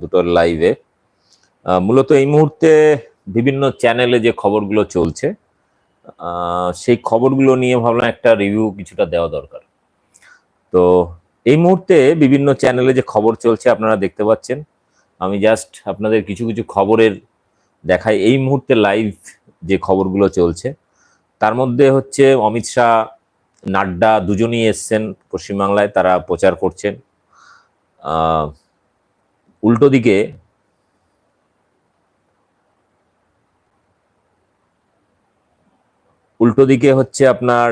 দুটোর লাইভে মূলত এই মুহূর্তে বিভিন্ন চ্যানেলে যে খবরগুলো চলছে সেই খবরগুলো নিয়ে ভাবলাম একটা রিভিউ কিছুটা দেওয়া দরকার। তো এই মুহূর্তে বিভিন্ন চ্যানেলে যে খবর চলছে আপনারা দেখতে পাচ্ছেন। আমি জাস্ট আপনাদের কিছু কিছু খবরের দেখাই। এই মুহূর্তে লাইভ যে খবরগুলো চলছে, তার মধ্যে হচ্ছে অমিত শাহ, নাড্ডা দুজনই এসছেন পশ্চিমবাংলায়, তারা প্রচার করছেন। উল্টো দিকে উল্টো দিকে হচ্ছে আপনার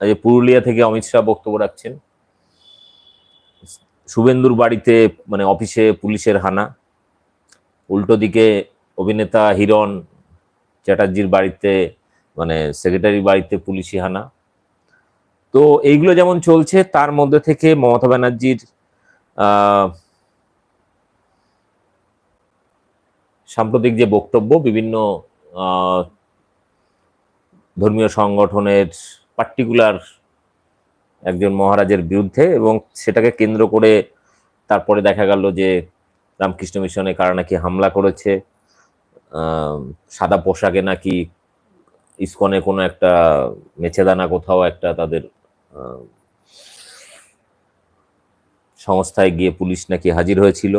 যে পুরুলিয়া থেকে অমিত শাহ বক্তব্য রাখছেন। শুভেন্দুর বাড়িতে মানে অফিসে পুলিশের হানা। উল্টো দিকে অভিনেতা হিরণ চ্যাটার্জির বাড়িতে মানে সেক্রেটারি বাড়িতে পুলিশি হানা। তো এইগুলো যেমন চলছে, তার মধ্যে থেকে মমতা ব্যানার্জির সাম্প্রতিক যে বক্তব্য, বিভিন্ন ধর্মীয় সংগঠনের পার্টিকুলার একজন মহারাজের বিরুদ্ধে এবং সেটাকে কেন্দ্র করে তারপরে দেখা গেল যে রামকৃষ্ণ মিশনে কারা নাকি হামলা করেছে সাদা পোশাকে নাকি ইস্কনে কোনো একটা মেছেদানা কোথাও একটা তাদের সংস্থায় গিয়ে পুলিশ নাকি হাজির হয়েছিল।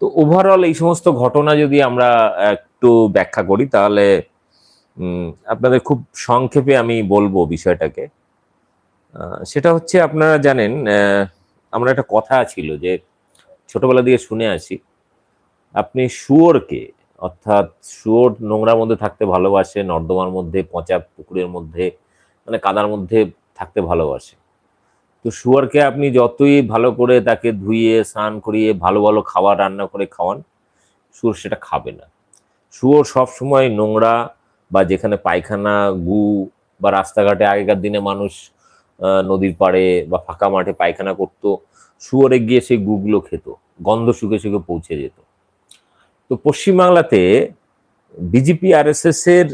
তো ওভারঅল এই সমস্ত ঘটনা যদি আমরা একটু ব্যাখ্যা করি, তাহলে আপনাদের খুব সংক্ষেপে আমি বলব বিষয়টাকে। সেটা হচ্ছে আপনারা জানেন আমরা একটা কথা ছিল যে ছোটবেলা দিয়ে শুনে আসি, আপনি শুয়োরকে, অর্থাৎ শুয়োর নোংরার মধ্যে থাকতে ভালোবাসে, নর্দমার মধ্যে, পচা পুকুরের মধ্যে মানে কাদার মধ্যে থাকতে ভালোবাসে। তো শুয়োরকে আপনি যতই ভালো করে তাকে ধুইয়ে, স্নান করিয়ে, ভালো ভালো খাবার রান্না করে খাওয়ান, শুয়োর সেটা খাবে না। শুয়োর সব সময় নোংরা বা যেখানে পায়খানা, গু বা রাস্তাঘাটে আগেকার দিনে মানুষ নদীর পাড়ে বা ফাঁকা মাঠে পায়খানা করতো, শুয়োরে গিয়ে সেই গুগুলো খেত, গন্ধ শুকে শুকে পৌঁছে যেত। তো পশ্চিমবাংলাতে বিজেপি আর এস এস এর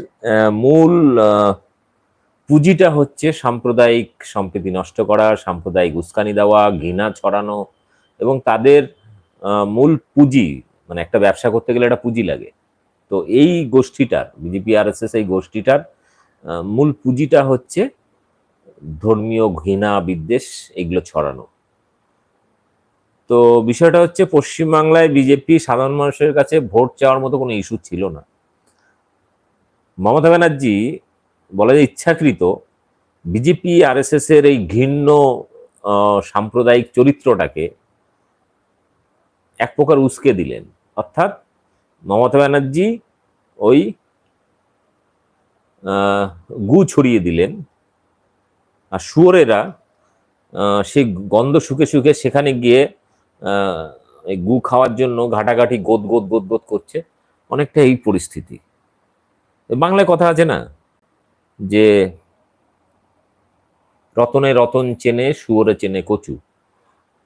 মূল পুঁজিটা হচ্ছে সাম্প্রদায়িক সম্প্রীতি নষ্ট করা, সাম্প্রদায়িক উস্কানি দেওয়া, ঘৃণা ছড়ানো এবং তাদের মূল পুঁজি মানে একটা ব্যবসা করতে গেলে একটা পুঁজি লাগে। তো এই গোষ্ঠীটার, বিজেপি আর এস এস এই গোষ্ঠীটার মূল পুঁজিটা হচ্ছে ধর্মীয় ঘৃণা, বিদ্বেষ এগুলো ছড়ানো। তো বিষয়টা হচ্ছে পশ্চিমবাংলায় বিজেপি সাধারণ মানুষের কাছে ভোট চাওয়ার মতো কোনো ইস্যু ছিল না। মমতা ব্যানার্জি বলা যায় ইচ্ছাকৃত বিজেপি আর এস এর এই ঘৃণ্য সাম্প্রদায়িক চরিত্রটাকে এক প্রকার উস্কে দিলেন। অর্থাৎ মমতা ব্যানার্জি ওই গু ছড়িয়ে দিলেন। আর শুয়োরেরা সেই গন্ধ শুকে শুকে সেখানে গিয়ে গু খাওয়ার জন্য ঘাটাঘাটি গোদ গোদ গোদ গোদ করছে। অনেকটা এই পরিস্থিতি। বাংলায় কথা আছে না? যে রতনে রতন চেনে, শুয়োরে চেনে কচু।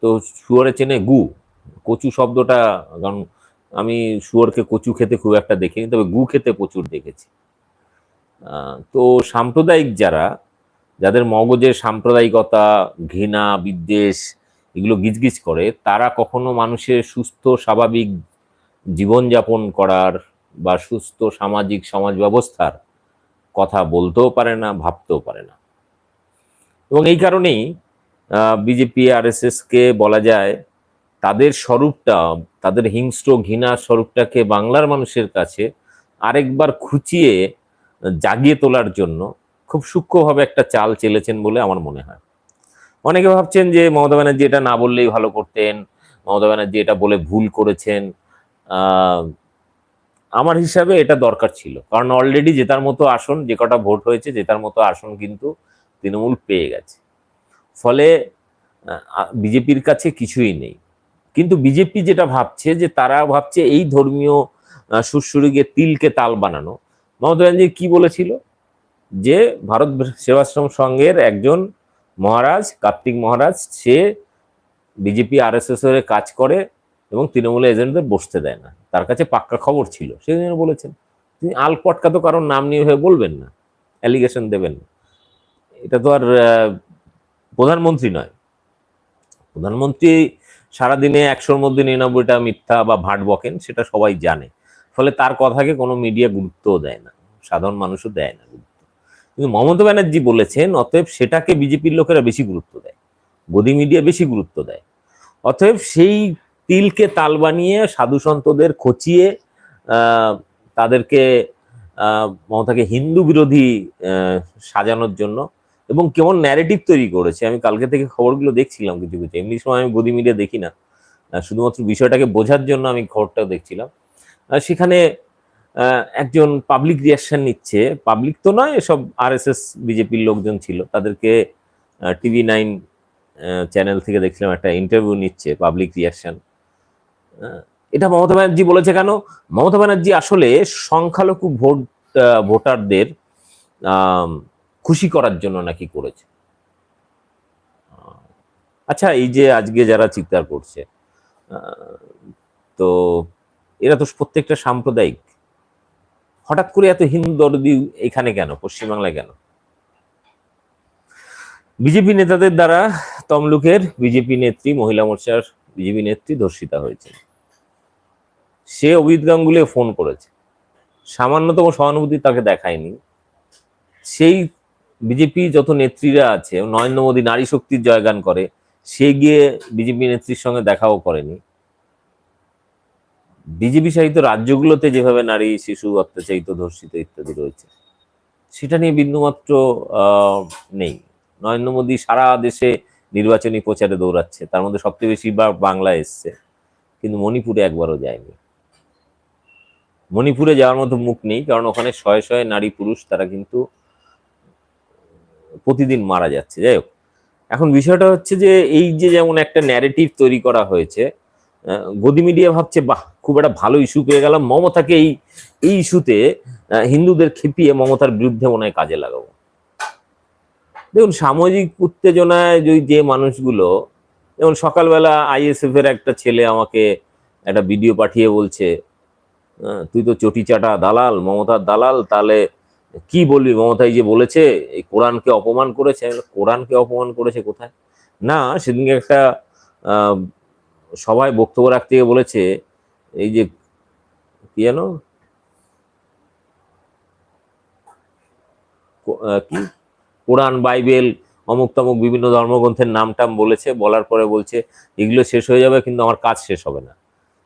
তো শুয়োরে চেনে গু। কচু শব্দটা, কারণ আমি শুয়োরকে কচু খেতে খুব একটা দেখিনি, তবে গু খেতে প্রচুর দেখেছি। তো সাম্প্রদায়িক যারা, যাদের মগজে সাম্প্রদায়িকতা, ঘৃণা, বিদ্বেষ এগুলো গিজগিজ করে, তারা কখনো মানুষের সুস্থ, স্বাভাবিক জীবনযাপন করার বা সুস্থ সামাজিক সমাজ ব্যবস্থার কথা বলতেও পারে না ভাবতেও পারে না। এবং এই কারণেই বিজেপি আর এস কে বলা যায় তাদের স্বরূপটা তাদের হিংস্র ঘৃণা স্বরূপটাকে বাংলার মানুষের কাছে আরেকবার খুঁচিয়ে জাগিয়ে তোলার জন্য খুব সূক্ষ্মভাবে একটা চাল চেলেছেন বলে আমার মনে হয়। অনেকে ভাবছেন যে মমতা ব্যানার্জি এটা না বললেই ভালো করতেন মমতা ব্যানার্জি এটা বলে ভুল করেছেন। আহ, আমার হিসাবে এটা দরকার ছিল। কারণ অলরেডি জেতার মতো আসন, যে কটা ভোট হয়েছে, জেতার মতো আসন কিন্তু তৃণমূল পেয়ে গেছে। ফলে বিজেপির কাছে কিছুই নেই। কিন্তু বিজেপি যেটা ভাবছে, যে তারা ভাবছে এই ধর্মীয় সুরসুরিকে তিলকে তাল বানানো। মমতা ব্যানার্জি কি বলেছিল? যে ভারত সেবাশ্রম সংঘের একজন মহারাজ, কার্তিক মহারাজ, সে বিজেপি আর কাজ করে এবং তৃণমূল এজেন্টদের বসতে দেয় না। তার কাছে পাক্কা খবর ছিল। সেই জন্য বলেছেন, তিনি আলপটকা তো কারণ নাম নিয়ে হয়ে বলবেন না অ্যালিগেশন দেবেন না। এটা তো আর প্রধানমন্ত্রী নয়। প্রধানমন্ত্রী সারাদিনে একশোর মধ্যে নিরানব্বইটা মিথ্যা বা ভাট বকেন, সেটা সবাই জানে। ফলে তার কথাকে কোনো মিডিয়া গুরুত্বও দেয় না। সাধারণ মানুষও দেয় না গুরুত্ব। কিন্তু মমতা ব্যানার্জি বলেছেন, অতএব সেটাকে বিজেপির লোকেরা বেশি গুরুত্ব দেয়। গদি মিডিয়া বেশি গুরুত্ব দেয়। অতএব সেই তিলকে তাল বানিয়ে সাধু সন্তদের খচিয়ে তাদেরকে মমতাকে হিন্দু বিরোধী সাজানোর জন্য এবং কেমন ন্যারেটিভ তৈরি করেছে। আমি কালকে থেকে খবরগুলো দেখছিলাম কিছু কিছু। এমনি সময় আমি গদি মিডিয়া দেখি না। শুধুমাত্র বিষয়টাকে বোঝার জন্য আমি খবরটা দেখছিলাম। সেখানে একজন পাবলিক রিয়াকশন নিচ্ছে। পাবলিক তো নয়, সব আর এস এস বিজেপির লোকজন ছিল। তাদেরকে টিভি নাইন চ্যানেল থেকে দেখছিলাম, একটা ইন্টারভিউ নিচ্ছে পাবলিক রিয়াকশন এটা মমতা ব্যানার্জি বলেছে কেন? মমতা ব্যানার্জি আসলে সংখ্যালঘু ভোট ভোটারদের খুশি করার জন্য নাকি করেছে। আচ্ছা এই যে আজকে যারা চিৎকার করছে তো এরা তো প্রত্যেকটা সাম্প্রদায়িক। হঠাৎ করে এত হিন্দু দরদি এখানে কেন? পশ্চিমবাংলায় কেন? বিজেপি নেতাদের দ্বারা তমলুকের বিজেপি নেত্রী, মহিলা মোর্চার বিজেপি নেত্রী ধর্ষিতা হয়েছে সে অভিজিৎ গাঙ্গুলি ফোন করেছে। সামান্যতম সহানুভূতি তাকে দেখায়নি। সেই বিজেপি যত নেত্রীরা আছে, নরেন্দ্র মোদী নারী শক্তির জয়গান করে, সে গিয়ে বিজেপি নেত্রীর সঙ্গে দেখাও করেনি। বিজেপি শাসিত রাজ্যগুলোতে যেভাবে নারী, শিশু, অত্যাচারিত, ধর্ষিত ইত্যাদি রয়েছে, সেটা নিয়ে বিন্দুমাত্র নেই। নরেন্দ্র মোদী সারা দেশে নির্বাচনী প্রচারে দৌড়াচ্ছে। তার মধ্যে সবচেয়ে বেশি বাংলা এসছে। কিন্তু মণিপুরে একবারও যায়নি। মণিপুরে যাওয়ার মতো মুখ নেই, কারণ ওখানে শয়ে শয়ে নারী পুরুষ তারা কিন্তু প্রতিদিন মারা যাচ্ছে। যাই হোক, এখন বিষয়টা হচ্ছে যে এই যে যেমন একটা ন্যারেটিভ তৈরি করা হয়েছে গদি মিডিয়া ভাবছে, বাহ, খুব একটা ভালো ইস্যু পেয়ে গেলাম, মমতাকে এই এই ইস্যুতে হিন্দুদের খেপিয়ে মমতার বিরুদ্ধে মনে হয় কাজে লাগাবো। দেখুন, সামাজিক উত্তেজনায় যদি যে মানুষগুলো, যেমন সকালবেলা আইএসএফ এর একটা ছেলে আমাকে একটা ভিডিও পাঠিয়ে বলছে তুই তো চটি চাটা দালাল, মমতার দালাল, তাহলে কি বলবি? মমতাই যে বলেছে, এই কোরআনকে অপমান করেছে কোরআনকে অপমান করেছে কোথায়? না, সেদিনকে একটা সবাই বক্তব্য রাখতে গিয়ে বলেছে, এই যে, কি জানো কি কোরআন, বাইবেল অমুক তমুক বিভিন্ন ধর্মগ্রন্থের নাম টাম বলেছে, বলার পরে বলছে, এগুলো শেষ হয়ে যাবে, কিন্তু আমার কাজ শেষ হবে না।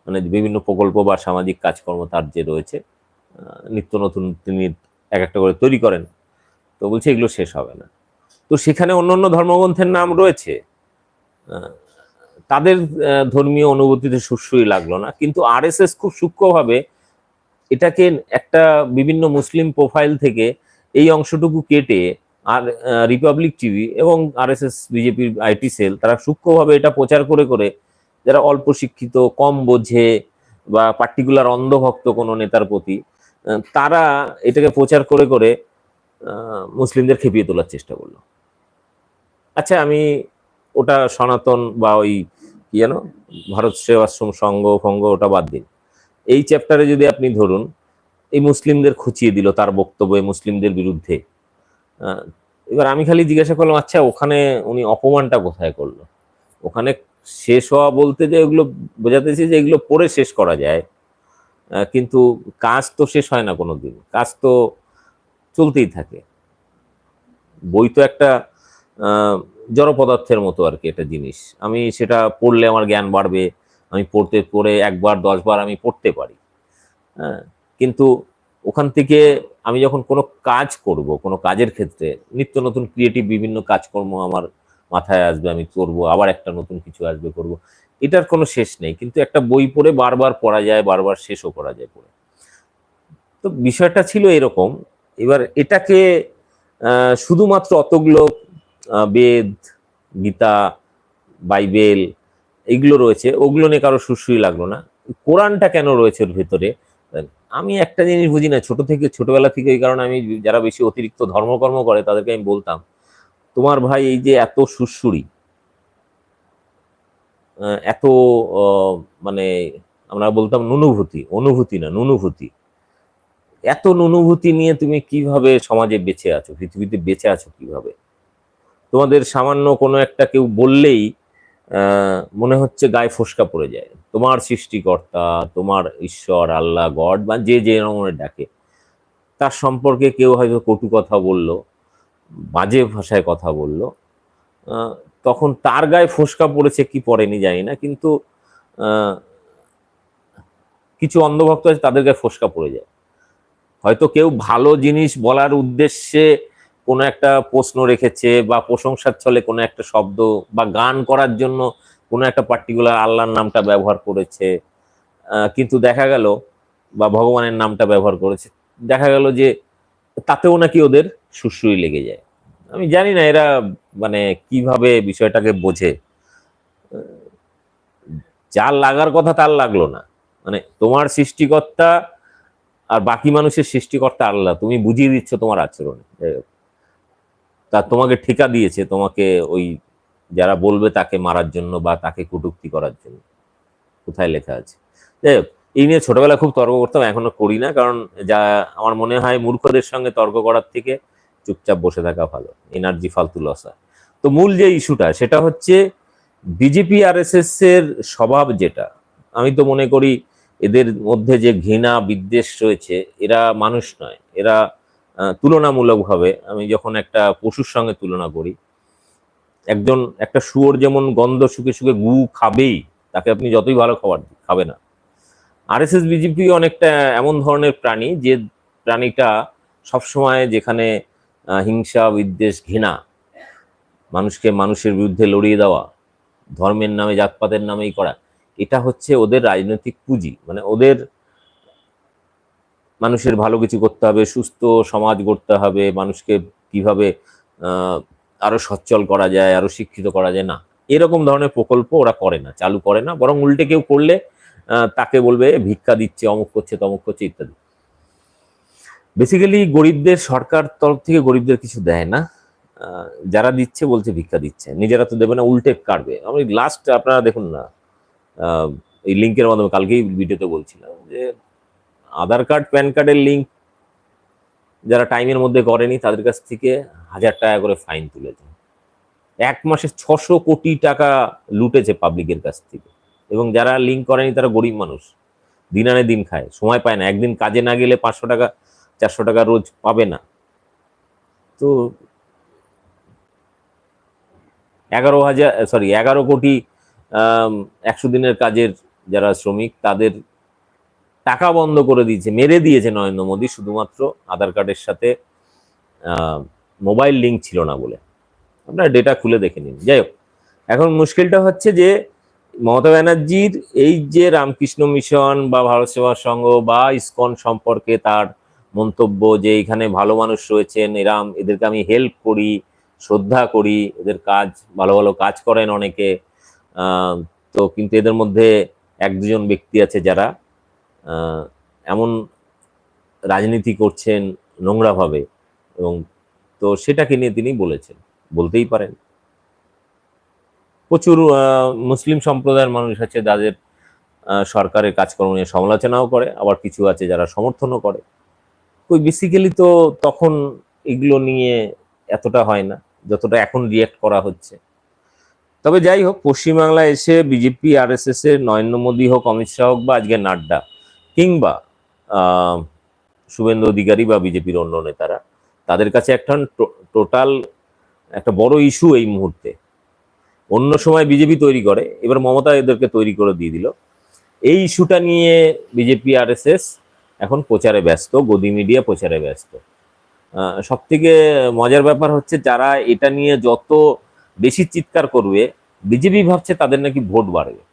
মানে বিভিন্ন প্রকল্প বা সামাজিক কাজকর্ম তার যে রয়েছে নিত্য নতুন তিনি এক একটা করে তৈরি করেন। তো বলছে এগুলো শেষ হবে না। তো সেখানে অন্য অন্য ধর্মগ্রন্থের নাম রয়েছে। তাদের ধর্মীয় অনুভূতিতে সুশ্রুই লাগল না, কিন্তু আরএসএস খুব সূক্ষ্মভাবে এটাকে একটা বিভিন্ন মুসলিম প্রোফাইল থেকে এই অংশটুকু কেটে আর রিপাবলিক টিভি এবং আরএসএস, বিজেপির আইটি সেল তারা সূক্ষ্মভাবে এটা প্রচার করে করে যারা অল্প শিক্ষিত, কম বোঝে বা পার্টিকুলার অন্ধভক্ত কোনো নেতার প্রতি তারা এটাকে প্রচার করে করে মুসলিমদের খেপিয়ে তোলার চেষ্টা করল। আচ্ছা আমি ওটা সনাতন বা ওই কি জানো ভারত সেবাশ্রম সংঘ ফঙ্গ ওটা বাদ দিন। এই চ্যাপ্টারে যদি আপনি ধরুন, এই মুসলিমদের খুঁচিয়ে দিল তার বক্তব্যে মুসলিমদের বিরুদ্ধে এবার আমি খালি জিজ্ঞাসা করলাম আচ্ছা ওখানে উনি অপমানটা কোথায় করল? ওখানে শেষ হওয়া বলতে যে এগুলো বোঝাতেছি যে এগুলো পড়ে শেষ করা যায়। কিন্তু কাজ তো শেষ হয় না কোনো দিন কাজ তো চলতেই থাকে। বই তো একটা জড় পদার্থের মতো আর কি একটা জিনিস। আমি সেটা পড়লে আমার জ্ঞান বাড়বে, আমি পড়তে পড়ে একবার, দশবার আমি পড়তে পারি। হ্যাঁ কিন্তু ওখান থেকে আমি যখন কোনো কাজ করব, কোনো কাজের ক্ষেত্রে, নিত্য নতুন ক্রিয়েটিভ বিভিন্ন কাজকর্ম আমার মাথায় আসবে আমি করব, আবার একটা নতুন কিছু আসবে করব। এটার কোনো শেষ নেই, কিন্তু একটা বই পড়ে বারবার পড়া যায়, বারবার শেষও করা যায় পড়ে। তো বিষয়টা ছিল এরকম। এবার এটাকে শুধুমাত্র অতগুলো বেদ, গীতা, বাইবেল এগুলো রয়েছে, ওগুলো নিয়ে কারও সুশ্রুই লাগল না। কোরআনটা কেন রয়েছে ওর ভেতরে? আমি একটা জিনিস বুঝি না, ছোট থেকে, ছোটবেলা থেকে, এই কারণে আমি যারা বেশি অতিরিক্ত ধর্মকর্ম করে, তাদেরকে আমি বলতাম তোমার ভাই এই যে এত আহ, এত মানে আমরা বলতাম নুনুভূতি অনুভূতি না নুনুভূতি। এত নুনুভূতি নিয়ে তুমি কীভাবে সমাজে বেঁচে আছো পৃথিবীতে বেঁচে আছো কীভাবে? তোমাদের সামান্য কোনো একটা কেউ বললেই মনে হচ্ছে গায়ে ফোসকা পড়ে যায়। তোমার সৃষ্টিকর্তা তোমার ঈশ্বর আল্লাহ গড বা যে যে রকমের ডাকে তার সম্পর্কে কেউ হয়তো কটু কথা বলল। বাজে ভাষায় কথা বলল। তখন তার গায়ে ফোসকা পড়েছে কি পড়েনি জানি না, কিন্তু কিছু অন্ধভক্ত আছে তাদের গায়ে ফোসকা পড়ে যায়। হয়তো কেউ ভালো জিনিস বলার উদ্দেশ্যে কোনো একটা প্রশ্ন রেখেছে বা প্রশংসার ছলে কোনো একটা শব্দ বা গান করার জন্য কোনো একটা পার্টিকুলার আল্লাহর নামটা ব্যবহার করেছে। কিন্তু দেখা গেল বা ভগবানের নামটা ব্যবহার করেছে। দেখা গেল যে তাতেও নাকি ওদের সুশ্রুই লেগে যায়। আমি জানি না এরা মানে কীভাবে বিষয়টাকে বোঝে। যার লাগার কথা তার লাগল না। মানে তোমার সৃষ্টিকর্তা আর বাকি মানুষের সৃষ্টিকর্তা আল্লাহ তুমি বুঝিয়ে দিচ্ছ তোমার আচরণে। তা তোমাকে ঠিকা দিয়েছে তোমাকে ওই যারা বলবে তাকে মারার জন্য বা তাকে কটূক্তি করার জন্য। কোথায় লেখা আছে? যাই হোক। এই নিয়ে ছোটবেলায় খুব তর্ক করতাম, এখনও করি না, কারণ যা আমার মনে হয় মূর্খদের সঙ্গে তর্ক করার থেকে চুপচাপ বসে থাকা ভালো এনার্জি ফালতু লস তো মূল যে ইস্যুটা সেটা হচ্ছে বিজেপি আর এর স্বভাব যেটা, আমি তো মনে করি এদের মধ্যে যে ঘৃণা, বিদ্বেষ রয়েছে, এরা মানুষ নয়, এরা তুলনামূলকভাবে, আমি যখন একটা পশুর সঙ্গে তুলনা করি, একজন, একটা শুয়োর যেমন গন্ধ শুকে শুকে গু খাবেই, তাকে আপনি যতই ভালো খাবার খাবে না। আরএসএস বিজেপি অনেকটা এমন ধরনের প্রাণী যে প্রাণীটা সবসময় যেখানে হিংসা, বিদ্বেষ, ঘৃণা, মানুষকে মানুষের বিরুদ্ধে লড়িয়ে দেওয়া, ধর্মের নামে, জাতপাতের নামেই করা, এটা হচ্ছে ওদের রাজনৈতিক পুঁজি। মানে ওদের মানুষের ভালো কিছু করতে হবে, সুস্থ সমাজ গড়তে হবে, মানুষকে কীভাবে আরও সচ্ছল করা যায়, আরও শিক্ষিত করা যায়, না। এরকম ধরনের প্রকল্প ওরা করে না, চালু করে না, বরং উল্টে কেউ করলে তাকে বলবে, ভিক্ষা দিচ্ছে, অমুক করছে, তমুক করছে, ইত্যাদি। বেসিক্যালি গরিবদের সরকার তরফ থেকে গরিবদের কিছু দেয় না। যারা দিচ্ছে, বলছে ভিক্ষা দিচ্ছে। নিজেরা তো দেবে না, উল্টে কাটবে। আমি লাস্ট আপনারা দেখুন না এই লিঙ্কের মাধ্যমে কালকেই ভিডিওতে বলছিলাম যে, আধার কার্ড, প্যান কার্ডের লিঙ্ক যারা টাইমের মধ্যে করেনি, তাদের কাছ থেকে হাজার টাকা করে ফাইন তুলেছে। এক মাসে ছশো কোটি টাকা লুটেছে পাবলিকের কাছ থেকে। এবং যারা লিঙ্ক করেনি তারা গরিব মানুষ। দিন আনে দিন খায়, সময় পায় না। একদিন কাজে না গেলে পাঁচশো টাকা, চারশো টাকা রোজ পাবে না। তো এগারো হাজার সরি এগারো কোটি একশো দিনের কাজের যারা শ্রমিক, তাদের টাকা বন্ধ করে দিয়েছে, মেরে দিয়েছে নরেন্দ্র মোদী শুধুমাত্র আধার কার্ডের সাথে মোবাইল লিঙ্ক ছিল না বলে। আপনারা ডেটা খুলে দেখে নিন। যাই হোক, এখন মুশকিলটা হচ্ছে যে মমতা ব্যানার্জির এই যে রামকৃষ্ণ মিশন বা ভারত সেবা সংঘ বা ইসকন সম্পর্কে তার মন্তব্য যে এখানে ভালো মানুষ রয়েছেন এরাম এদেরকে আমি হেল্প করি, শ্রদ্ধা করি, এদের কাজ, ভালো ভালো কাজ করেন অনেকে তো কিন্তু এদের মধ্যে এক দুজন ব্যক্তি আছে যারা এমন রাজনীতি করছেন নোংরাভাবে এবং তো সেটাকে নিয়ে তিনি বলেছেন, বলতেই পারেন। প্রচুর মুসলিম সম্প্রদায়ের মানুষ আছে যাদের সরকারের কাজকর্ম নিয়ে সমালোচনাও করে, আবার কিছু আছে যারা সমর্থনও করে। ওই বেসিক্যালি তো তখন এগুলো নিয়ে এতটা হয় না, যতটা এখন রিয়াক্ট করা হচ্ছে। তবে যাই হোক, পশ্চিমবাংলায় এসে বিজেপি আর এস এস এর নরেন্দ্র মোদী হোক, অমিত শাহ হোক বা আজকে নাড্ডা, কিংবা শুভেন্দু অধিকারী বা বিজেপির অন্য নেতারা, তাদের কাছে একটা টোটাল একটা বড় ইস্যু এই মুহূর্তে। অন্য সময় বিজেপি তৈরি করে, এবার মমতা এদেরকে তৈরি করে দিয়ে দিল। এই ইস্যুটা নিয়ে বিজেপি আর এখন প্রচারে ব্যস্ত, গদি মিডিয়া প্রচারে ব্যস্ত। সব থেকে মজার ব্যাপার হচ্ছে যারা এটা নিয়ে যত বেশি চিৎকার করবে, বিজেপি ভাবছে তাদের নাকি ভোট বাড়বে।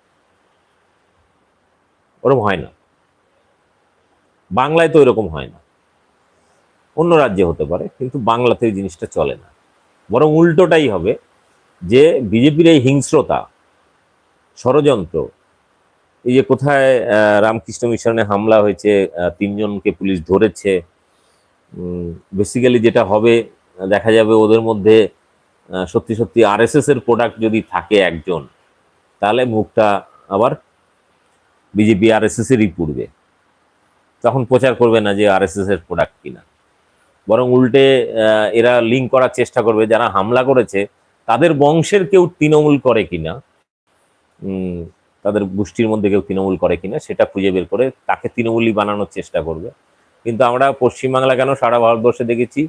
ওরকম হয় না। বাংলায় তো এরকম হয় না। অন্য রাজ্যে হতে পারে, কিন্তু বাংলাতে এই জিনিসটা চলে না। বরং উল্টোটাই হবে। যে বিজেপির এই হিংস্রতা, ষড়যন্ত্র, এই যে কোথায় রামকৃষ্ণ মিশনে হামলা হয়েছে তিনজনকে পুলিশ ধরেছে বেসিক্যালি যেটা হবে, দেখা যাবে ওদের মধ্যে সত্যি সত্যি আরএসএস এর প্রোডাক্ট যদি থাকে একজন, তাহলে মুখটা আবার বিজেপি আরএসএস এরই পুড়বে। তখন প্রচার করবে না যে আরএসএস এর প্রোডাক্ট কিনা। বরং উল্টে এরা লিঙ্ক করার চেষ্টা করবে, যারা হামলা করেছে তাদের বংশের কেউ তৃণমূল করে কিনা তাদের গোষ্ঠীর মধ্যে কেউ তৃণমূল করে কিনা, সেটা খুঁজে বের করে তাকে তৃণমূলই বানানোর চেষ্টা করবে। কিন্তু আমরা পশ্চিমবাংলা কেন সারা ভারতবর্ষে দেখেছি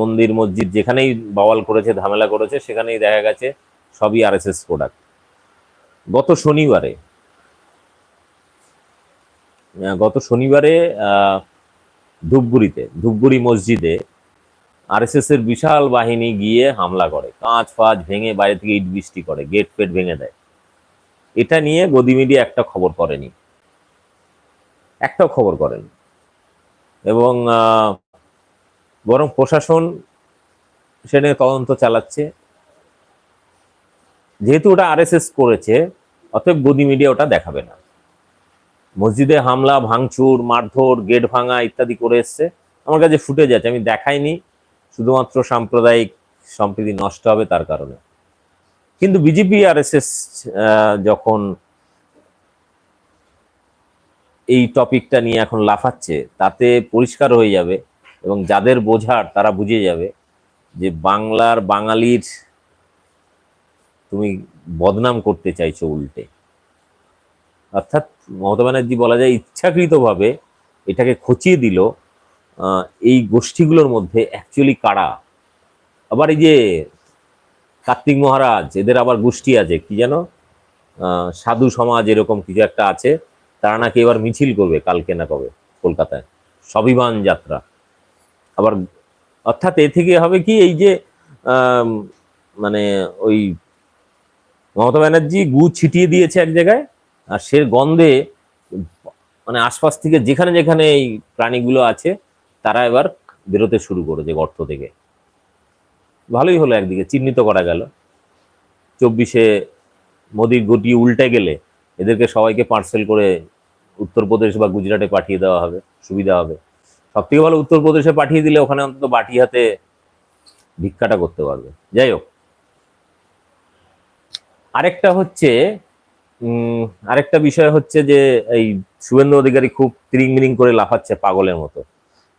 মন্দির, মসজিদ যেখানেই বাওয়াল করেছে, ঝামেলা করেছে, সেখানেই দেখা গেছে সবই আর এস এস প্রোডাক্ট গত শনিবারে গত শনিবারে ধূপগুড়িতে, ধূপগুড়ি মসজিদে আরএসএস এর বিশাল বাহিনী গিয়ে হামলা করে। কাঁচ ফাঁচ ভেঙে বাইরে থেকে ইট বৃষ্টি করে, গেট ফেট ভেঙে দেয়। এটা নিয়ে গদি মিডিয়া একটা খবর করেনি। একটাও খবর করেন। এবং বরং প্রশাসন সে নিয়ে তদন্ত চালাচ্ছে। যেহেতু ওটা আরএসএস করেছে, অতএব গদি মিডিয়া ওটা দেখাবে না। মসজিদে হামলা, ভাঙচুর, মারধর, গেট ভাঙা ইত্যাদি করে এসছে। আমার কাছে ফুটেজ আছে, আমি দেখাইনি। শুধুমাত্র সাম্প্রদায়িক সম্প্রীতি নষ্ট হবে তার কারণে। কিন্তু বিজেপি আর এস এস যখন এই টপিকটা নিয়ে এখন লাফাচ্ছে, তাতে পরিষ্কার হয়ে যাবে এবং যাদের বোঝার তারা বুঝে যাবে যে বাংলার বাঙালির তুমি বদনাম করতে চাইছো উল্টে। অর্থাৎ মমতা ব্যানার্জি বলা যায় ইচ্ছাকৃতভাবে এটাকে খচিয়ে দিল এই গোষ্ঠীগুলোর মধ্যে অ্যাকচুয়ালি কারা? আবার এই যে কার্তিক মহারাজ, এদের আবার গোষ্ঠী আছে, কি যেন? সাধু সমাজ এরকম কিছু একটা আছে, তারা নাকি এবার মিছিল করবে কালকে না কবে কলকাতায়। স্বাভিমান যাত্রা। আবার অর্থাৎ এ থেকে হবে কি, এই যে মানে ওই মমতা ব্যানার্জি গু ছিটিয়ে দিয়েছে এক জায়গায়, আর সে গন্ধে মানে আশপাশ থেকে যেখানে যেখানে এই প্রাণীগুলো আছে তারা এবার বেরোতে শুরু করেছে গর্ত থেকে। ভালোই হলো একদিকে, চিহ্নিত করা গেল। চব্বিশে মোদির গতি উল্টে গেলে এদেরকে সবাইকে পার্সেল করে উত্তরপ্রদেশ বা গুজরাটে পাঠিয়ে দেওয়া হবে, সুবিধা হবে। সব থেকে ভালো উত্তরপ্রদেশে পাঠিয়ে দিলে ওখানে অন্তত বাটি হাতে ভিক্ষাটা করতে পারবে। যাই হোক। আরেকটা হচ্ছে আরেকটা বিষয় হচ্ছে যে এই শুভেন্দু অধিকারী খুব তিরিং মিরিং করে লাফাচ্ছে পাগলের মতো।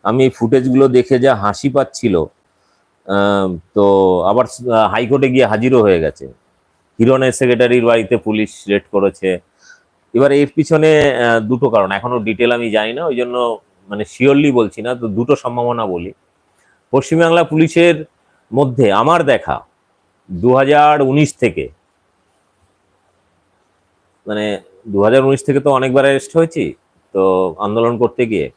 আমি এই ফুটেজগুলো দেখে যা হাসি পাচ্ছিল তো আবার হাইকোর্টে গিয়ে হাজিরও হয়ে গেছে। হিরনের সেক্রেটারির বাড়িতে পুলিশ রেড করেছে। এবার এর পিছনে দুটো কারণ। এখনও ডিটেল আমি জানি না ওই জন্য মানে শিওরলি বলছি না, তো দুটো সম্ভাবনা বলি। পশ্চিমবাংলা পুলিশের মধ্যে আমার দেখা দু হাজার উনিশ থেকে মানে দু হাজার উনিশ থেকে তো অনেকবার অ্যারেস্ট হয়েছি, তো আন্দোলন করতে গিয়ে।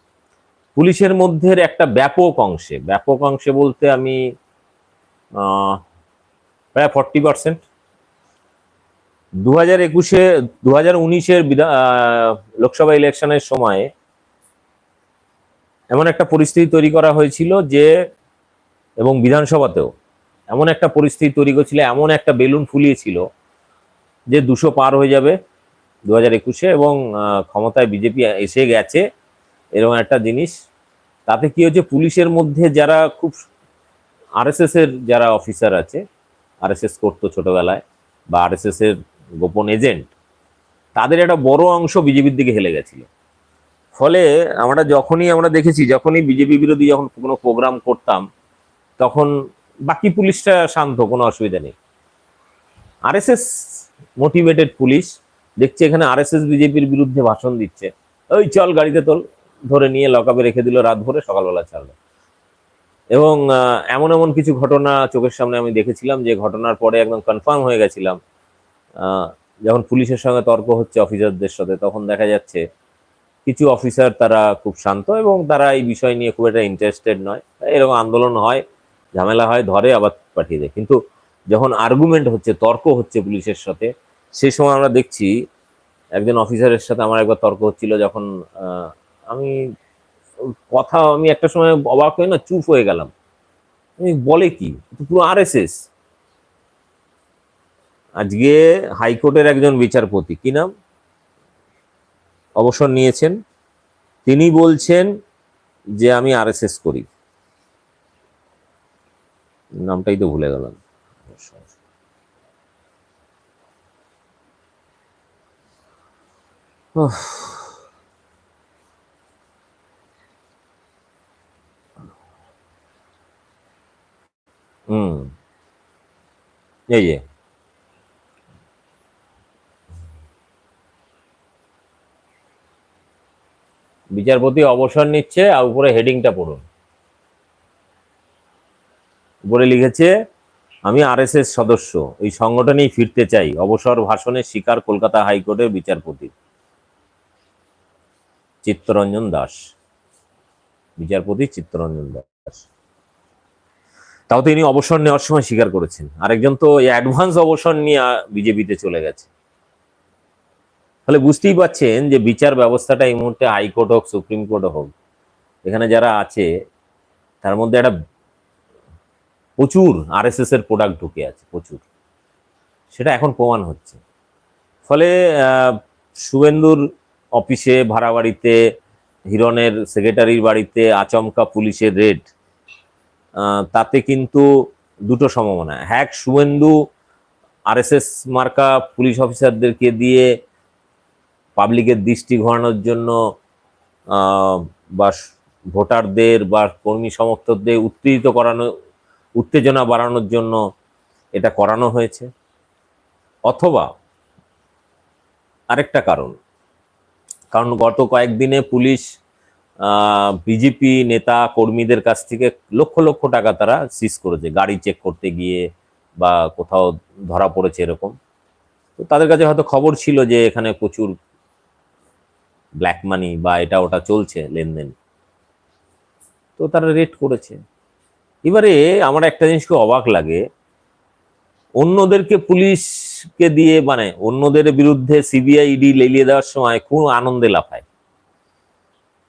পুলিশের মধ্যে একটা ব্যাপক অংশে ব্যাপক অংশে বলতে আমি প্রায় ফর্টি পার্সেন্ট দু হাজার একুশে দু হাজার উনিশের লোকসভা ইলেকশনের সময় এমন একটা পরিস্থিতি তৈরি করা হয়েছিল যে, এবং বিধানসভাতেও এমন একটা পরিস্থিতি তৈরি করেছিল, এমন একটা বেলুন ফুলিয়েছিল যে দুশো পার হয়ে যাবে দু হাজার একুশে এবং ক্ষমতায় বিজেপি এসে গেছে। এরকম একটা জিনিস। তাতে কি হচ্ছে পুলিশের মধ্যে যারা খুব আরএসএস এর যারা অফিসার আছে আরএসএস করতো ছোটবেলায়, বা আরএসএস এর গোপন এজেন্ট তাদের একটা বড় অংশ বিজেপির দিকে হেলে গেছিল। ফলে আমরা যখনই আমরা দেখেছি, যখনই বিজেপি বিরোধী যখন কোনো প্রোগ্রাম করতাম, তখন বাকি পুলিশটা শান্ত, কোনো অসুবিধা নেই। আরএসএস মোটিভেটেড পুলিশ, দেখছে এখানে আরএসএস বিজেপির বিরুদ্ধে ভাষণ দিচ্ছে, ওই চল গাড়িতে তোল। ধরে নিয়ে লকাপে রেখে দিল, রাত ভরে সকালবেলা ছাড়লো। এবং এমন এমন কিছু ঘটনা চোখের সামনে আমি দেখেছিলাম যে ঘটনার পরে একদম কনফার্ম হয়ে গেছিলাম। যখন পুলিশের সঙ্গে তর্ক হচ্ছে অফিসারদের সাথে, তখন দেখা যাচ্ছে কিছু অফিসার তারা খুব শান্ত এবং তারা এই বিষয় নিয়ে খুব একটা ইন্টারেস্টেড নয়। এরকম আন্দোলন হয়, ঝামেলা হয়, ধরে, আবার পাঠিয়ে দেয়। কিন্তু যখন আর্গুমেন্ট হচ্ছে, তর্ক হচ্ছে পুলিশের সাথে সেই সময় আমরা দেখছি, একজন অফিসারের সাথে আমার একবার তর্ক হচ্ছিল যখন আমি, কথা আমি একটা সময় অবাক হয়ে না চুপ হয়ে গেলাম। আমি বলে কি? পুরো আরএসএস আজকে হাইকোর্টের একজন বিচারপতি, কি নাম? অবসর নিয়েছেন। তিনি বলছেন যে আমি আরএসএস করি। নামটাই তো ভুলে গেলাম। উফ। হুম। এই যে। বিচারপতি অবসর নিচ্ছে আর উপরে হেডিংটা পড়ুন। উপরে লিখেছে, আমি আরএসএস সদস্য, এই সংগঠনেই ফিরতে চাই। অবসর ভাষণে শিকার কলকাতা হাইকোর্টের বিচারপতি। চিত্তরঞ্জন দাস। বিচারপতি চিত্তরঞ্জন দাস। তাও তিনি অবসর নেওয়ার সময় স্বীকার করেছেন। আরেকজন তো অ্যাডভান্স অবসর নিয়ে বিজেপিতে চলে গেছে। তাহলে বুঝতেই পাচ্ছেন যে বিচার ব্যবস্থাটা এই মুহূর্তে হাইকোর্ট হোক, সুপ্রিম কোর্ট হোক, এখানে যারা আছে, তার মধ্যে একটা প্রচুর আরএসএস এর প্রোডাক্ট ঢুকে আছে, প্রচুর। সেটা এখন প্রমাণ হচ্ছে। ফলে শুভেন্দুর অফিসে ভাড়া বাড়িতে হিরণের সেক্রেটারির বাড়িতে, আচমকা পুলিশের রেড তাতে কিন্তু দুটো সম্ভাবনা। হ্যাক শুভেন্দু আরএসএস মার্কা পুলিশ অফিসারদেরকে দিয়ে পাবলিকের দৃষ্টি ঘোরানোর জন্য বা ভোটারদের বা কর্মী সমর্থকদের উত্তেজিত করানো, উত্তেজনা বাড়ানোর জন্য এটা করানো হয়েছে। অথবা আরেকটা কারণ কারণ গত কয়েকদিনে পুলিশ বিজেপি নেতা কর্মীদের কাছ থেকে লক্ষ লক্ষ টাকা তারা সিজ করেছে। গাড়ি চেক করতে গিয়ে বা কোথাও ধরা পড়েছে এরকম। তো তাদের কাছে হয়তো খবর ছিল যে এখানে প্রচুর ব্ল্যাক মানি বা এটা ওটা চলছে লেনদেন। তো তারা রেট করেছে। এবারে আমার একটা জিনিস খুব অবাক লাগে। অন্যদেরকে পুলিশকে দিয়ে মানে অন্যদের বিরুদ্ধে সিবিআই ইডি লেলিয়ে দেওয়ার সময় খুব আনন্দে লাফায়।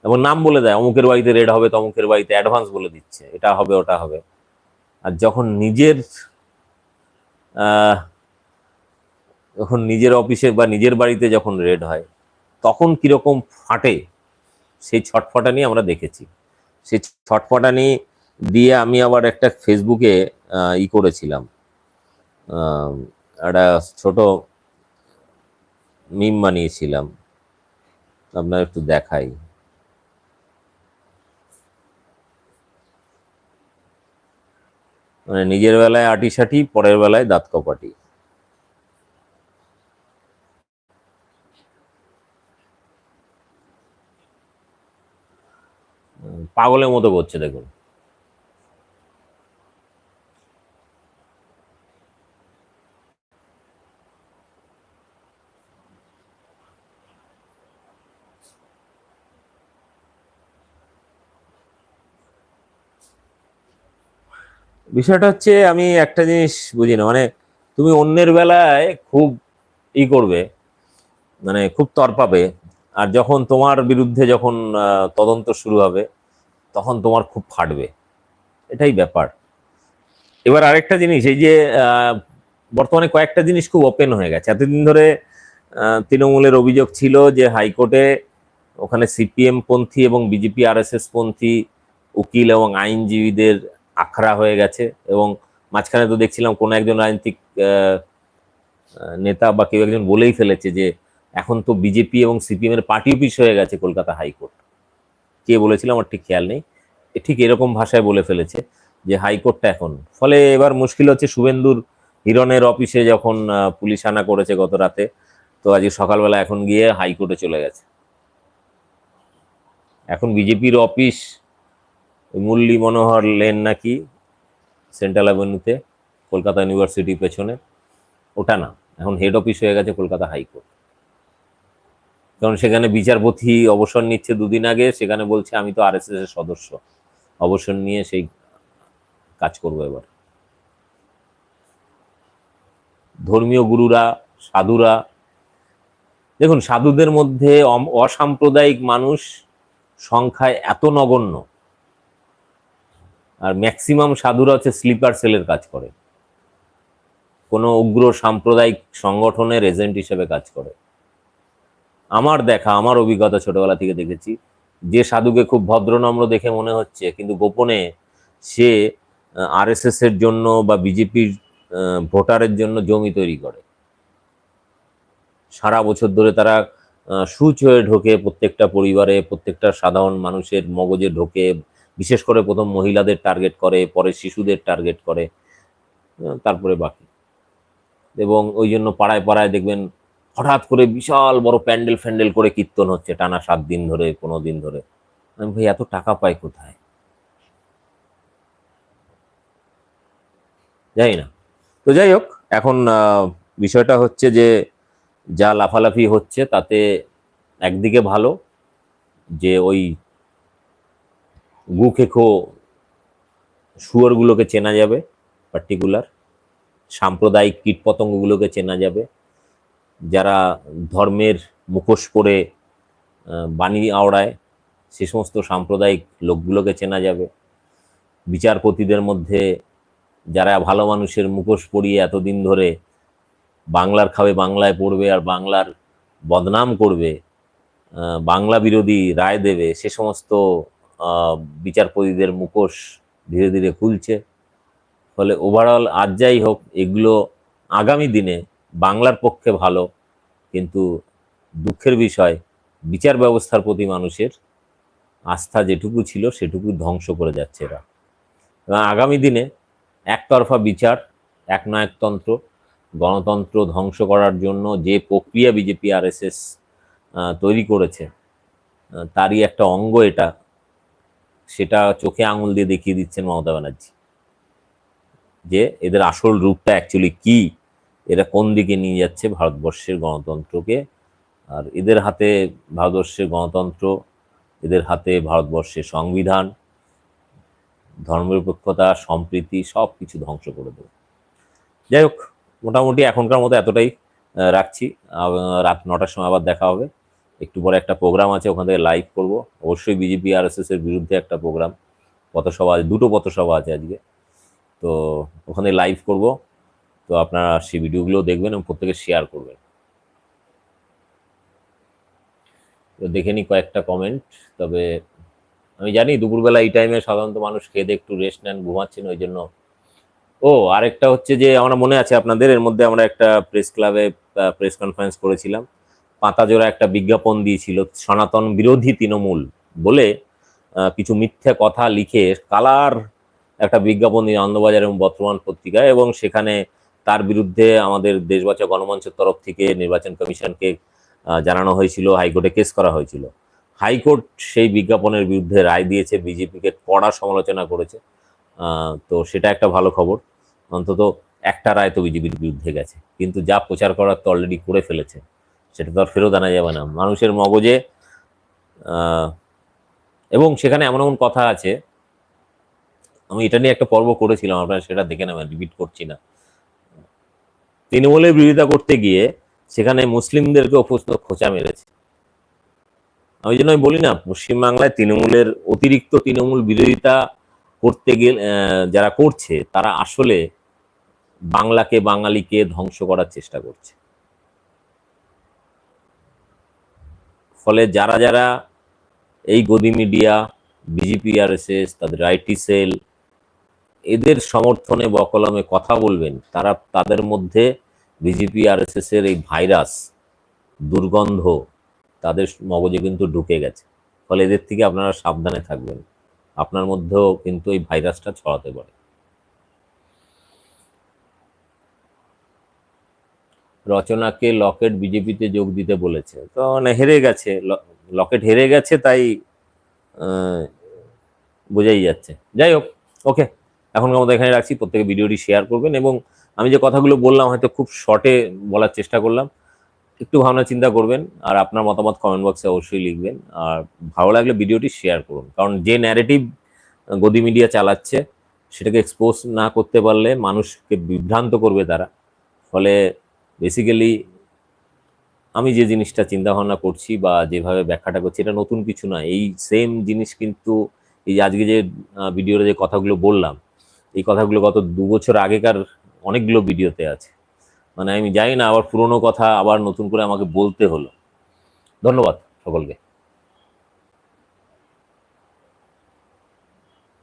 এবং নাম বলে দেয়, অমুকের বাড়িতে রেড হবে, তমুকের বাড়িতে অ্যাডভান্স বলে দিচ্ছে, এটা হবে, ওটা হবে। আর যখন নিজের যখন নিজের অফিসে বা নিজের বাড়িতে যখন রেড হয়, তখন কীরকম ফাটে, সেই ছটফটানি আমরা দেখেছি। সেই ছটফটানি দিয়ে আমি আবার একটা ফেসবুকে ই করেছিলাম। একটা ছোট মিম বানিয়েছিলাম। আপনার একটু দেখাই। মানে নিজের বেলায় আটি সাটি পরের বেলায় দাঁত কপাটি। পাগলের মতো করছে দেখুন। বিষয়টা হচ্ছে আমি একটা জিনিস বুঝি না মানে তুমি অন্যের বেলায় খুব ই করবে মানে খুব তরপাবে আর যখন তোমার বিরুদ্ধে যখন তদন্ত শুরু হবে, তখন তোমার খুব ফাটবে। এটাই ব্যাপার। এবার আরেকটা জিনিস, এই যে বর্তমানে কয়েকটা জিনিস খুব ওপেন হয়ে গেছে। এতদিন ধরে তৃণমূলের অভিযোগ ছিল যে হাইকোর্টে ওখানে সিপিএম পন্থী এবং বিজেপি, আরএসএস পন্থী, উকিল এবং আইনজীবীদের আখড়া হয়ে গেছে এবং মাঝখানে তো দেখছিলাম কোনো একজন রাজনৈতিক নেতা বা কেউ একজন বলেই ফেলেছে যে এখন তো বিজেপি এবং সিপিএম এর পার্টি অফিস হয়ে গেছে কলকাতা হাইকোর্ট। কে বলেছিল আমার ঠিক খেয়াল নেই। ঠিক এরকম ভাষায় বলে ফেলেছে যে হাইকোর্টটা এখন। ফলে এবার মুশকিল হচ্ছে শুভেন্দুর হিরণের অফিসে যখন পুলিশ আনা করেছে গত রাতে, তো আজকে সকালবেলা এখন গিয়ে হাইকোর্টে চলে গেছে। এখন বিজেপির অফিস ওই মুরলী মনোহর লেন নাকি সেন্ট্রাল অ্যাভিনিউতে কলকাতা ইউনিভার্সিটির পেছনে? ওটা না। এখন হেড অফিস হয়ে গেছে কলকাতা হাইকোর্ট কারণ সেখানে বিচারপতি অবসর নিচ্ছে দুদিন আগে, সেখানে বলছে, আমি তো আর এস এর সদস্য। অবসর নিয়ে সেই কাজ করব এবার। ধর্মীয় গুরুরা, সাধুরা, দেখুন, সাধুদের মধ্যে অসাম্প্রদায়িক মানুষ সংখ্যায় এত নগণ্য। আর ম্যাক্সিমাম সাধুরা হচ্ছে স্লিপার সেলের কাজ করে। কোনো উগ্র সাম্প্রদায়িক সংগঠনের এজেন্ট হিসেবে কাজ করে। আমার দেখা, আমার অভিজ্ঞতা ছোটবেলা থেকে দেখেছি, যে সাধুকে খুব ভদ্রনম্র দেখে মনে হচ্ছে, কিন্তু গোপনে সে আরএসএস এর জন্য বা বিজেপির ভোটারের জন্য জমি তৈরি করে। সারা বছর ধরে তারা সুচ হয়ে ঢোকে প্রত্যেকটা পরিবারে, প্রত্যেকটা সাধারণ মানুষের মগজে ঢোকে বিশেষ করে প্রথম মহিলাদের টার্গেট করে পরে শিশুদের টার্গেট করে তারপরে বাকি। এবং ওই জন্য পাড়ায় পাড়ায় দেখবেন হঠাৎ করে বিশাল বড় প্যান্ডেল ফ্যান্ডেল করে কীর্তন হচ্ছে টানা সাত দিন ধরে, পনেরো দিন ধরে। আমি ভাই, এত টাকা পাই কোথায়? জানি না। তো যাই হোক, এখন বিষয়টা হচ্ছে যে যা লাফালাফি হচ্ছে তাতে একদিকে ভালো, যে ওই গু খেখো শুয়োরগুলোকে চেনা যাবে পার্টিকুলার সাম্প্রদায়িক কীটপতঙ্গগুলোকে চেনা যাবে। যারা ধর্মের মুখোশ পরে বাণী আওড়ায়, সে সমস্ত সাম্প্রদায়িক লোকগুলোকে চেনা যাবে। বিচারপতিদের মধ্যে যারা ভালো মানুষের মুখোশ পরিয়ে এতদিন ধরে বাংলার খাবে, বাংলায় পড়বে আর বাংলার বদনাম করবে বাংলা বিরোধী রায় দেবে, সে সমস্ত বিচারপতিদের মুখোশ ধীরে ধীরে খুলছে। ফলে ওভারঅল আর যাই হোক, এগুলো আগামী দিনে বাংলার পক্ষে ভালো, কিন্তু দুঃখের বিষয়, বিচার ব্যবস্থার প্রতি মানুষের আস্থা যেটুকু ছিল, সেটুকু ধ্বংস করে যাচ্ছে এরা। আগামী দিনে একতরফা বিচার, একনায়কতন্ত্র, গণতন্ত্র ধ্বংস করার জন্য যে প্রক্রিয়া বিজেপি আরএসএস তৈরি করেছে তারই একটা অঙ্গ এটা। সেটা চোখে আঙুল দিয়ে দেখিয়ে দিচ্ছেন মমতা ব্যানার্জি। যে এদের আসল রূপটা অ্যাকচুয়ালি কি, এরা কোন দিকে নিয়ে যাচ্ছে ভারতবর্ষের গণতন্ত্রকে, আর এদের হাতে ভারতবর্ষের গণতন্ত্র, এদের হাতে ভারতবর্ষের সংবিধান, ধর্মনিরপেক্ষতা, সম্প্রীতি সব কিছু ধ্বংস করে দেবে। যাই হোক, মোটামুটি এখনকার মতো এতটাই রাখছি। রাত নটার সময় আবার দেখা হবে। একটু পরে একটা প্রোগ্রাম আছে, ওখান থেকে লাইভ করব। অবশ্যই বিজেপি আর এর বিরুদ্ধে একটা প্রোগ্রাম পথসভা আছে, দুটো পথসভা আছে আজকে। তো ওখানে লাইভ করব। তো আপনারা সেই ভিডিওগুলো দেখবেন এবং প্রত্যেকে শেয়ার করবেন। তো দেখে নিই কয়েকটা কমেন্ট তবে আমি জানি দুপুরবেলা এই টাইমে সাধারণত মানুষ খেয়ে একটু রেস্ট নেন, ঘুমাচ্ছেন, ওই জন্য। ও, আরেকটা হচ্ছে যে, আমার মনে আছে আপনাদের, এর মধ্যে আমরা একটা প্রেস ক্লাবে প্রেস কনফারেন্স করেছিলাম। পাতাজোড়া একটা বিজ্ঞাপন দিয়েছিল, সনাতন বিরোধী তৃণমূল বলে কিছু মিথ্যে কথা লিখে কালার একটা বিজ্ঞাপন দিয়ে আনন্দবাজার এবং বর্তমান পত্রিকায় এবং সেখানে তার বিরুদ্ধে আমাদের দেশবাচক গণমঞ্চের তরফ থেকে নির্বাচন কমিশনকে জানানো হয়েছিল, হাইকোর্টে কেস করা হয়েছিল। হাইকোর্ট সেই বিজ্ঞাপনের বিরুদ্ধে রায় দিয়েছে, বিজেপিকে কড়া সমালোচনা করেছে। তো সেটা একটা ভালো খবর। অন্তত একটা রায় তো বিজেপির বিরুদ্ধে গেছে। কিন্তু যা প্রচার করার তো অলরেডি করে ফেলেছে। সেটা তো আর ফেরত আনা যাবে না। মানুষের মগজে এবং সেখানে এমন এমন কথা আছে। আমি এটা নিয়ে একটা পর্ব করেছিলাম, আপনারা সেটা দেখে নেবেন রিপিট করছি না। তৃণমূলের বিরোধিতা করতে গিয়ে সেখানে মুসলিমদেরকে অভ্যস্ত খোঁচা মেরেছে। আমি জন্য বলি না, পশ্চিমবাংলায় তৃণমূলের অতিরিক্ত তৃণমূল বিরোধিতা করতে গেলে যারা করছে, তারা আসলে বাংলাকে বাঙালিকে ধ্বংস করার চেষ্টা করছে। ফলে যারা যারা এই গদি মিডিয়া, বিজেপি, আরএসএস, তাদের আইটি সেল, এদের সমর্থনে বকলমে কথা বলবেন, তারা তাদের মধ্যে বিজেপি, আরএসএস এর এই ভাইরাস, দুর্গন্ধ, তাদের মগজে কিন্তু ঢুকে গেছে। ফলে এদের থেকে আপনারা সাবধানে থাকবেন। আপনার মধ্যেও কিন্তু এই ভাইরাসটা ছড়াতে পারে। রচনাকে লকেট বিজেপিতে যোগ দিতে বলেছে। তো মানে হেরে গেছে লকেট হেরে গেছে তাই বোঝাই যাচ্ছে। যাই হোক ওকে এখনকার মতো এখানে রাখছি। প্রত্যেকে ভিডিওটি শেয়ার করবেন এবং আমি যে কথাগুলো বললাম, হয়তো খুব শর্টে বলার চেষ্টা করলাম, একটু ভাবনা চিন্তা করবেন আর আপনার মতামত কমেন্ট বক্সে অবশ্যই লিখবেন। আর ভালো লাগলে ভিডিওটি শেয়ার করুন। কারণ যে ন্যারেটিভ গদি মিডিয়া চালাচ্ছে, সেটাকে এক্সপোজ না করতে পারলে মানুষকে বিভ্রান্ত করবে তারা। ফলে বেসিক্যালি আমি যে জিনিসটা চিন্তা ভাবনা করছি বা যেভাবে ব্যাখ্যাটা করছি, এটা নতুন কিছু না এই সেম জিনিস কিন্তু এই আজকে যে ভিডিওর যে কথাগুলো বললাম, এই কথাগুলো গত দু বছর আগেকার অনেকগুলো ভিডিওতে আছে। মানে আমি জানি না, আবার পুরনো কথা আবার নতুন করে আমাকে বলতে হলো। ধন্যবাদ সকলকে।